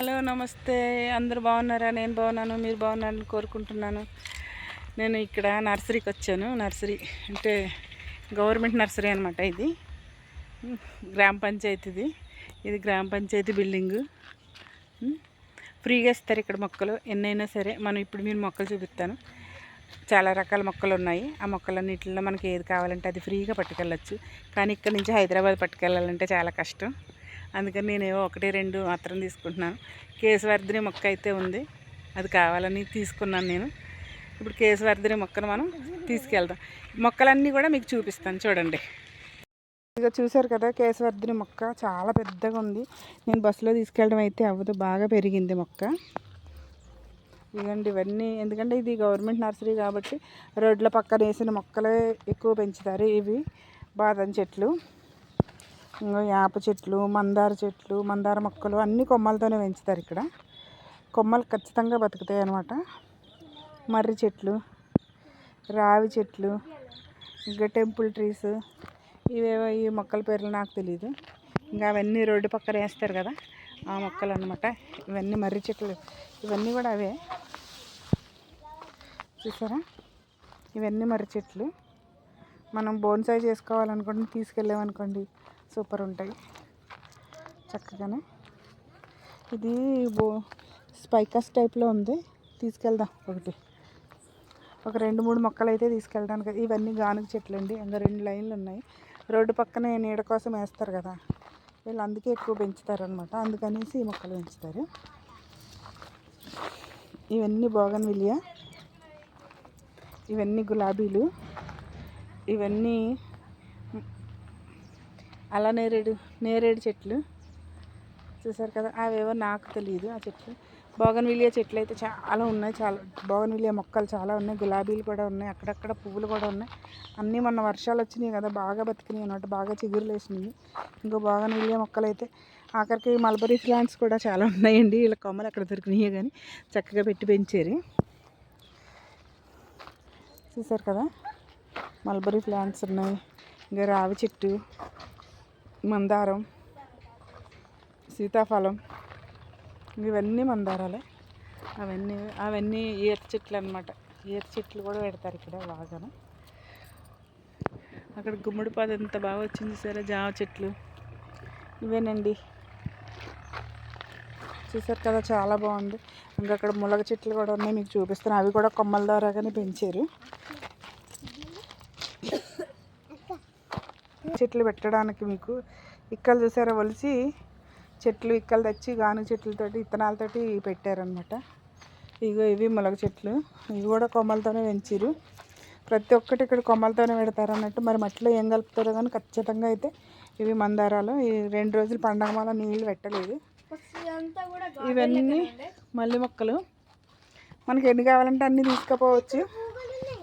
Hello నమస్తే. అందరు బాగున్నారా? నేను బాగున్నాను మీరు బాగున్నారని కోరుకుంటున్నాను. నేను ఇక్కడ నర్సరీకి వచ్చాను. నర్సరీ అంటే గవర్నమెంట్ నర్సరీ అనమాట ఇది. గ్రామ పంచాయతీది ఇది. గ్రామ పంచాయతీ బిల్డింగు. ఫ్రీగా ఇస్తారు ఇక్కడ మొక్కలు. ఎన్నైనా సరే మనం ఇప్పుడు మీరు మొక్కలు చూపిస్తాను. చాలా రకాల మొక్కలు ఉన్నాయి. ఆ మొక్కలన్నింటిలో మనకి ఏది కావాలంటే అది ఫ్రీగా పట్టుకెళ్ళచ్చు. కానీ ఇక్కడ నుంచి హైదరాబాద్ పట్టుకెళ్ళాలంటే చాలా కష్టం. అందుకని నేనేవో ఒకటి రెండు మాత్రం తీసుకుంటున్నాను. కేశవర్ధిని మొక్క అయితే ఉంది. అది కావాలని తీసుకున్నాను నేను. ఇప్పుడు కేశవర్ధిని మొక్కను మనం తీసుకెళ్దాం. మొక్కలన్నీ కూడా మీకు చూపిస్తాను చూడండి. ఇక చూశారు కదా కేశవర్ధిని మొక్క చాలా పెద్దగా ఉంది. నేను బస్సులో తీసుకెళ్ళడం అయితే అవ్వదు బాగా పెరిగింది మొక్క. ఇదండి ఇవన్నీ. ఎందుకంటే ఇది గవర్నమెంట్ నర్సరీ కాబట్టి రోడ్ల పక్కన వేసిన మొక్కలే ఎక్కువ పెంచుతారు ఇవి బాదం చెట్లు. యాప చెట్లు మందార చెట్లు మందార మొక్కలు అన్ని కొమ్మలతోనే పెంచుతారు ఇక్కడ. కొమ్మలు ఖచ్చితంగా బతుకుతాయి అన్నమాట. మర్రి చెట్లు రావి చెట్లు ఇంకా టెంపుల్ ట్రీస్ ఇవేవో ఈ మొక్కల పేర్లు నాకు తెలియదు ఇంకా అవన్నీ రోడ్డు పక్కన వేస్తారు కదా ఆ మొక్కలు అనమాట ఇవన్నీ మర్రి చెట్లు ఇవన్నీ కూడా అవే. చూసారా? ఇవన్నీ మర్రి చెట్లు. మనం బోన్సాయి చేసుకోవాలనుకోండి తీసుకెళ్ళామనుకోండి సూపర్ ఉంటాయి. చక్కగానే. ఇది బో స్పైకస్ టైప్లో ఉంది. తీసుకెళ్దాం ఒకటి. ఒక రెండు మూడు మొక్కలు అయితే తీసుకెళ్ళడానికి ఇవన్నీ గానుగ చెట్లు అండి ఇంకా రెండు లైన్లు ఉన్నాయి. రోడ్డు పక్కనే నీడ కోసం వేస్తారు కదా. వీళ్ళు అందుకే ఎక్కువ పెంచుతారు అనమాట అందుకనేసి ఈ మొక్కలు పెంచుతారు. ఇవన్నీ బోగన్ విలియా ఇవన్నీ గులాబీలు. ఇవన్నీ అలా నేరేడు నేరేడు చెట్లు. చూసారు కదా? అవేవో నాకు తెలియదు ఆ చెట్లు. బోగన్విలియా చెట్లు అయితే చాలా ఉన్నాయి చాలా బోగన్విలియా మొక్కలు చాలా ఉన్నాయి గులాబీలు కూడా ఉన్నాయి అక్కడక్కడ పువ్వులు కూడా ఉన్నాయి. అన్నీ మొన్న వర్షాలు వచ్చినాయి కదా బాగా బతికినాయి అన్నమాట బాగా చిగురులు వేసినాయి. ఇంకో బోగన్విలియా మొక్కలు అయితే ఆఖరికి మల్బరీ ప్లాంట్స్ కూడా చాలా ఉన్నాయండి. వీళ్ళ కొమ్మలు అక్కడ దొరికినాయి కానీ చక్కగా పెట్టి పెంచారు. చూసారు కదా? మల్బరీ ప్లాంట్స్ ఉన్నాయి ఇంకా రావి చెట్టు మందారం సీతాఫలం ఇవన్నీ మందారాలే. అవన్నీ అవన్నీ ఈత చెట్లు అనమాట ఈత చెట్లు కూడా పెడతారు ఇక్కడ బాగా అక్కడ గుమ్మడి పాదు ఎంత బాగా వచ్చింది సరే జామ చెట్లు. ఇవేనండి. చూసారు కదా చాలా బాగుంది. ఇంకా అక్కడ ములగ చెట్లు కూడా ఉన్నాయి మీకు చూపిస్తాను. అవి కూడా కొమ్మల ద్వారాగానే పెంచారు. చెట్లు పెట్టడానికి మీకు ఇక్కలు చూసారా ఒలిచి చెట్లు ఇక్కలు తెచ్చి గాను చెట్లతోటి విత్తనాలతోటి పెట్టారనమాట ఇగో ఇవి ములగ చెట్లు. ఇవి కూడా కొమ్మలతోనే పెంచారు ప్రతి ఒక్కటి ఇక్కడ కొమ్మలతోనే పెడతారు అన్నట్టు మరి మట్టిలో ఏం కలుపుతారో కానీ ఖచ్చితంగా అయితే ఇవి మందారాలు. ఈ రెండు రోజులు పండగ మాల నీళ్ళు పెట్టలేదు. ఇవన్నీ మల్లి మొక్కలు. మనకి ఎన్ని కావాలంటే అన్నీ తీసుకుపోవచ్చు.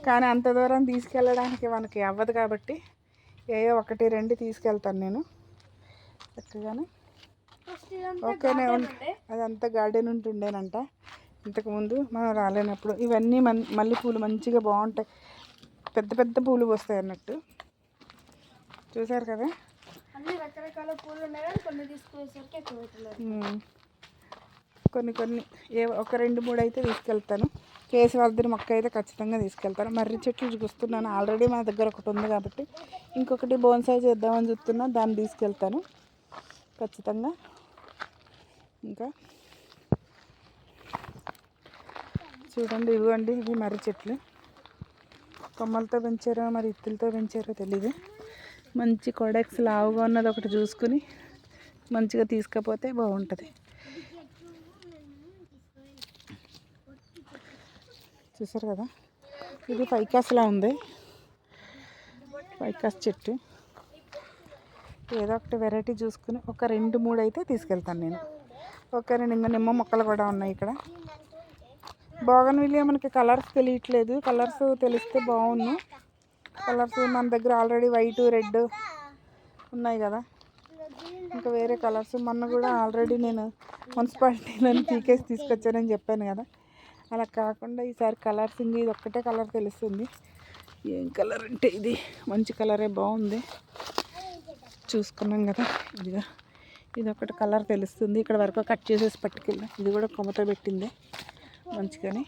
కానీ అంత దూరం తీసుకెళ్ళడానికి మనకి అవ్వదు కాబట్టి ఏ ఒకటి రెండు తీసుకెళ్తాను నేను. చక్కగానే. ఓకేనే అదంతా గార్డెన్ ఉంటుండేనంట. ఇంతకుముందు మనం రాలేనప్పుడు. ఇవన్నీ మన్ మల్లె పూలు మంచిగా బాగుంటాయి. పెద్ద పెద్ద పూలు వస్తాయి అన్నట్టు. చూసారు కదా? కొన్ని కొన్ని ఏ ఒక రెండు మూడు అయితే తీసుకెళ్తాను. కేశవర్ధని మొక్క అయితే ఖచ్చితంగా తీసుకెళ్తాను మర్రి చెట్లు చూస్తున్నాను. ఆల్రెడీ మా దగ్గర ఒకటి ఉంది కాబట్టి ఇంకొకటి బోన్సాయి చేద్దామని చెప్తున్నా దాన్ని తీసుకెళ్తాను. ఖచ్చితంగా. ఇంకా చూడండి ఇవ్వండి ఇవి మర్రి చెట్లు. కొమ్మలతో పెంచారో మరి ఇత్తులతో పెంచారో తెలీదు. మంచి కొడెక్స్ లావుగా ఉన్నది ఒకటి చూసుకుని మంచిగా తీసుకపోతే బాగుంటుంది. చూసారు కదా? ఇది పైకాస్లా ఉంది. పైకాస్ చెట్టు. ఏదో ఒకటి వెరైటీ చూసుకుని ఒక రెండు మూడు అయితే తీసుకెళ్తాను నేను. ఒక రెండు నిమ్మ మొక్కలు కూడా ఉన్నాయి ఇక్కడ. బోగన్ విలియా మనకి కలర్స్ తెలియట్లేదు. కలర్స్ తెలిస్తే బాగుండు. కలర్స్ మన దగ్గర ఆల్రెడీ వైట్ రెడ్ ఉన్నాయి కదా. ఇంకా వేరే కలర్స్ మొన్న కూడా ఆల్రెడీ నేను మున్సిపాలిటీలో పీకేసి తీసుకొచ్చానని చెప్పాను కదా. అలా కాకుండా ఈసారి కలర్స్ ఉంది ఇది ఒక్కటే కలర్ తెలుస్తుంది. ఏం కలర్ అంటే ఇది? మంచి కలరే బాగుంది. చూసుకున్నాం కదా. ఇదిగా. ఇది ఒకటి కలర్ తెలుస్తుంది. ఇక్కడ వరకు కట్ చేసేసి పట్టుకెళ్ళి. ఇది కూడా కొమ్మతో పెట్టింది. మంచిగాని.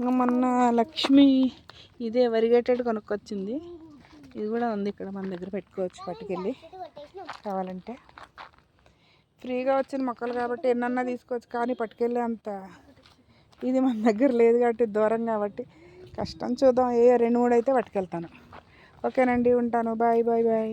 ఇంకా మొన్న లక్ష్మి ఇదే వరిగేటెడ్ కొనుక్కొచ్చింది. ఇది కూడా ఉంది ఇక్కడ మన దగ్గర పెట్టుకోవచ్చు పట్టుకెళ్ళి. కావాలంటే. ఫ్రీగా వచ్చిన మొక్కలు కాబట్టి ఎన్నన్నా తీసుకోవచ్చు కానీ పట్టుకెళ్ళే అంత ఇది మన దగ్గర లేదు కాబట్టి దూరం కాబట్టి కష్టం చూద్దాం. ఏ రెండు మూడు అయితే పట్టుకెళ్తాను. ఓకేనండి ఉంటాను. Bye bye bye.